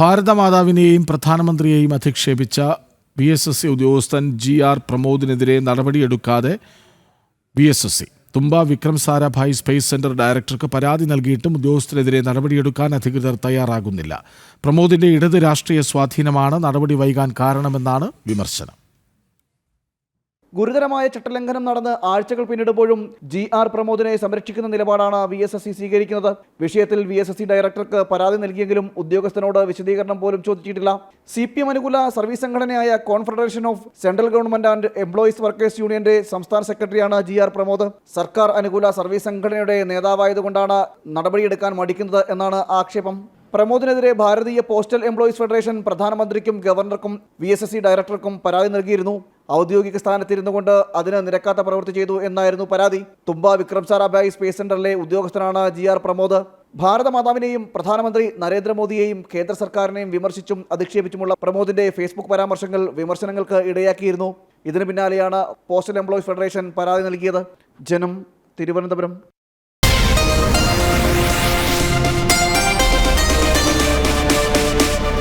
ഭാരതമാതാവിനെയും പ്രധാനമന്ത്രിയെയും അധിക്ഷേപിച്ച B S S C ഉദ്യോഗസ്ഥൻ ജി ആർ പ്രമോദിനെതിരെ നടപടിയെടുക്കാതെ B S S C. Thumba Vikram Sarabhai space centre ഡയറക്ടർക്ക് പരാതി നൽകിയിട്ടും ഉദ്യോഗസ്ഥരെതിരെ നടപടിയെടുക്കാൻ അധികൃതർ തയ്യാറാകുന്നില്ല. പ്രമോദിന്റെ ഇടത് രാഷ്ട്രീയ സ്വാധീനമാണ് നടപടി വൈകാൻ കാരണമെന്നാണ് വിമർശനം. ഗുരുതരമായ ചട്ടലംഘനം നടന്ന് ആഴ്ചകൾ പിന്നിടുമ്പോഴും ജി ആർ പ്രമോദിനെ സംരക്ഷിക്കുന്ന നിലപാടാണ് വി എസ് എസ് സി സ്വീകരിക്കുന്നത്. വിഷയത്തിൽ വി എസ് എസ് സി ഡയറക്ടർക്ക് പരാതി നൽകിയെങ്കിലും ഉദ്യോഗസ്ഥനോട് വിശദീകരണം പോലും ചോദിച്ചിട്ടില്ല. സി പി എം അനുകൂല സർവീസ് സംഘടനയായ confederation of central government and employees workers യൂണിയന്റെ സംസ്ഥാന സെക്രട്ടറിയാണ് ജി ആർ പ്രമോദ്. സർക്കാർ അനുകൂല സർവീസ് സംഘടനയുടെ നേതാവായതുകൊണ്ടാണ് നടപടിയെടുക്കാൻ മടിക്കുന്നത് എന്നാണ് ആക്ഷേപം. പ്രമോദിനെതിരെ ഭാരതീയ പോസ്റ്റൽ എംപ്ലോയീസ് ഫെഡറേഷൻ പ്രധാനമന്ത്രിക്കും ഗവർണർക്കും വി എസ് എസ് സി ഡയറക്ടർക്കും പരാതി നൽകിയിരുന്നു. ഔദ്യോഗിക സ്ഥാനത്തിരുന്നു കൊണ്ട് അതിന് നിരക്കാത്ത പ്രവൃത്തി ചെയ്തു എന്നായിരുന്നു പരാതി. തുമ്പ വിക്രം സാരാഭായി സ്പേസ് സെന്ററിലെ ഉദ്യോഗസ്ഥനാണ് ജി ആർ പ്രമോദ്. ഭാരതമാതാവിനെയും പ്രധാനമന്ത്രി നരേന്ദ്രമോദിയെയും കേന്ദ്ര സർക്കാരിനെയും വിമർശിച്ചും അധിക്ഷേപിച്ചുമുള്ള പ്രമോദിന്റെ ഫേസ്ബുക്ക് പരാമർശങ്ങൾ വിമർശനങ്ങൾക്ക് ഇടയാക്കിയിരുന്നു. ഇതിനു പിന്നാലെയാണ് പോസ്റ്റൽ എംപ്ലോയീസ് ഫെഡറേഷൻ പരാതി നൽകിയത്. ജനം തിരുവനന്തപുരം.